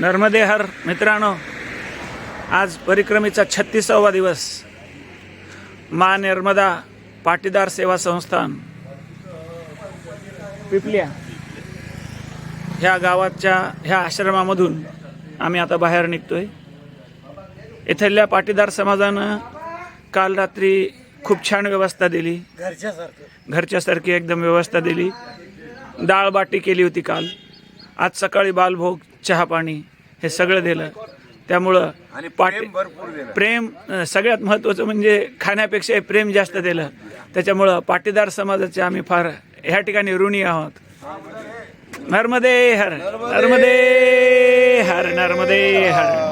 नर्मदेहर मित्रांनो आज परिक्रमेचा छत्तीसावा दिवस. मा नर्मदा पाटीदार सेवा संस्थान. पिपल्या ह्या गावाच्या ह्या आश्रमामधून आम्ही आता बाहेर निघतोय. इथल्या पाटीदार समाजानं काल रात्री खूप छान व्यवस्था दिली. घरच्यासारखी एकदम व्यवस्था दिली. डाळ बाटी केली होती काल. आज सकाळी बालभोग चहा पाणी हे सगळं दिलं. त्यामुळं आणि पाटी प्रेम सगळ्यात महत्त्वाचं म्हणजे खाण्यापेक्षा प्रेम जास्त दिलं. त्याच्यामुळं पाटीदार समाजाचे आम्ही फार ह्या ठिकाणी ऋणी आहोत. नर्मदे हर नर्मदे हर नर्मदे हर.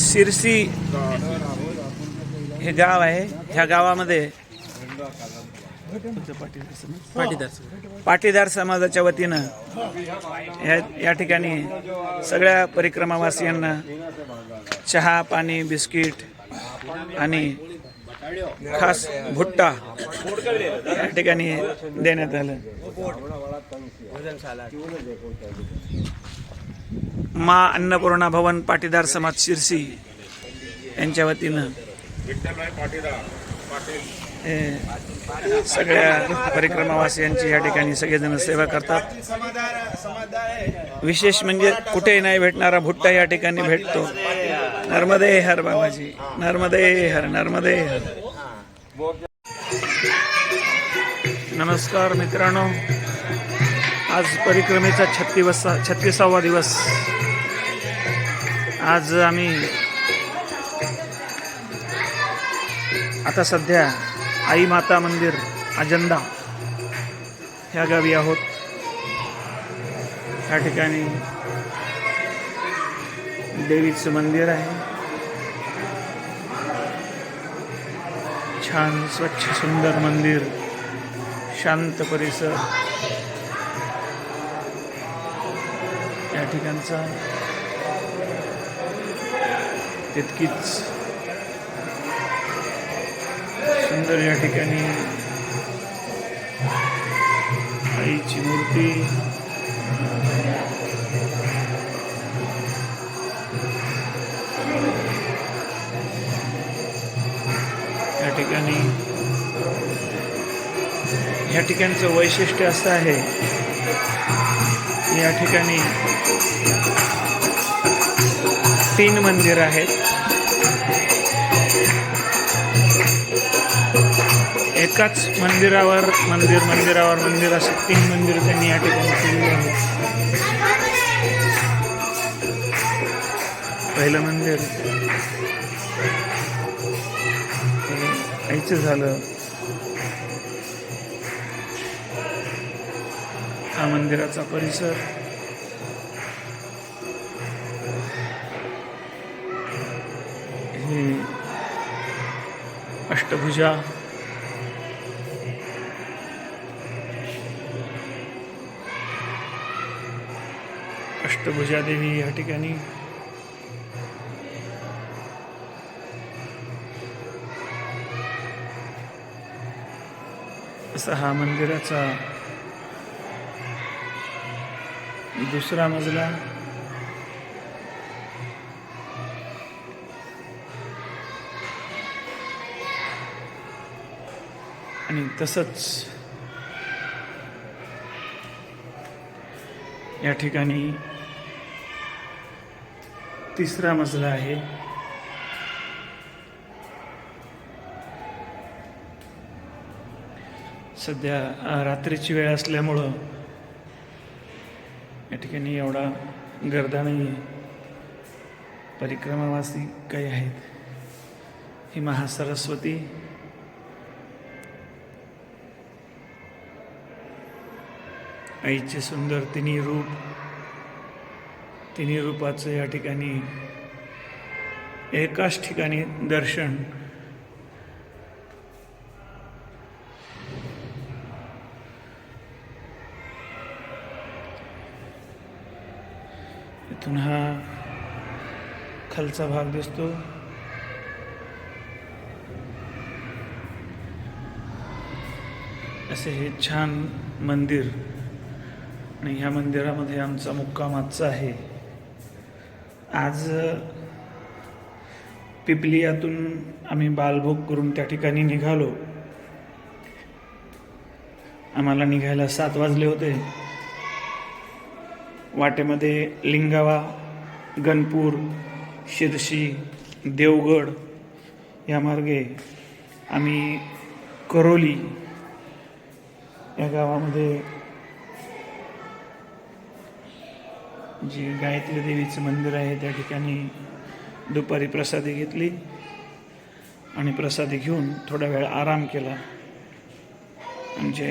शिरसी हे गाव आहे. ह्या गावामध्ये पाटीदार समाजाच्या वतीनं या या ठिकाणी सगळ्या परिक्रमावासियांना चहा पाणी बिस्किट आणि खास भुट्टा या ठिकाणी देण्यात आलं. मा अन्नपूर्णा भवन पाटीदार समाज शिरसी यांच्या वतीनं सगळ्या परिक्रमावासियांची या ठिकाणी सगळेजण सेवा करतात. विशेष म्हणजे कुठेही नाही भेटणारा भुट्टा या ठिकाणी भेटतो. नर्मदे हर बाबाजी नर्मदे हर नर्मदे हर. नमस्कार मित्रांनो. आज परिक्रमेचा छत्तीस छत्तीसावा दिवस. आज आम्ही आता सध्या आई माता मंदिर अजंदा ह्या गावी आहोत. ह्या ठिकाणी देवीचं मंदिर आहे. छान स्वच्छ सुंदर मंदिर. शांत परिसर. या ठिकाणचा. तितकीच सुंदर या ठिकाणी आईची मूर्ती या ठिकाणी या ठिकाणचं वैशिष्ट्य असं आहे या ठिकाणी तीन मंदिर आहेत. एकाच मंदिरावर मंदिर मंदिरावर मंदिर असे तीन मंदिर त्यांनी या ठिकाणी केलेली आहेत. पहिलं मंदिर. आईचं झालं. हा मंदिराचा परिसर. हे अष्टभुजा. अष्टभुजा या ठिकाणी. असा हा मंदिराचा दुसरा मजला. आणि तसंच या ठिकाणी तिसरा मजला आहे. सध्या रात्रीची वेळ असल्यामुळं या ठिकाणी एवढा गर्दा नाही आहे परिक्रमावासी काही आहेत. ही महासरस्वती. आईचे सुंदर तिन्ही रूप तिन्ही रूपाचं या ठिकाणी एकाच ठिकाणी दर्शन. इथून हा खालचा भाग दिसतो. असे हे छान मंदिर. आणि ह्या मंदिरामध्ये आमचा मुक्काम आजचा आहे. आज पिपलियातून आम्ही बालभोग करून त्या ठिकाणी निघालो. आम्हाला निघायला सात वाजले होते. वाटेमध्ये लिंगावा गणपूर शिरशी देवगड या मार्गे आम्ही करोली या गावामध्ये जे गायत्री देवीचं मंदिर आहे त्या ठिकाणी दुपारी प्रसादी घेतली आणि प्रसादी घेऊन थोडा वेळ आराम केला. आमचे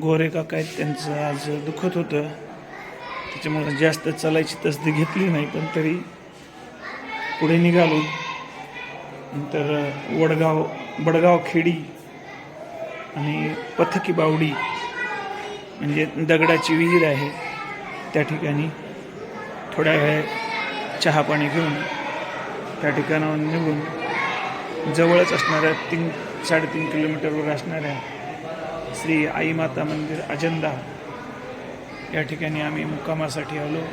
गोरे काका आहेत त्यांचं आज दुखत होतं. त्याच्यामुळे जास्त चालायची तसदी घेतली नाही पण तरी पुढे निघालो. नंतर वडगाव बडगाव खेडी आणि पथकी बावडी म्हणजे दगडाची विहीर आहे त्या ठिकाणी थोड्या वेळ चहा पाणी घेऊन त्या ठिकाणाहून निघून जवळच असणाऱ्या तीन साडेतीन किलोमीटरवर असणाऱ्या श्री आई माता मंदिर अजंदा या ठिकाणी आम्ही मुक्कामासाठी आलो.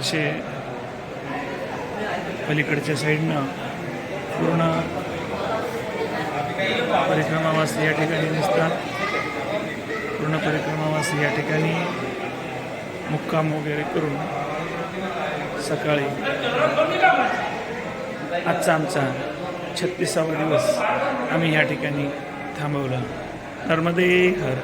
असे पलीकडच्या साईडनं पूर्ण परिक्रमावासी या ठिकाणी दिसतात. पूर्ण परिक्रमावासी या ठिकाणी मुक्काम वगैरे करून सकाळी आजचा आमचा छत्तीसावा दिवस आम्ही या ठिकाणी थांबवला. नर्मदे हर.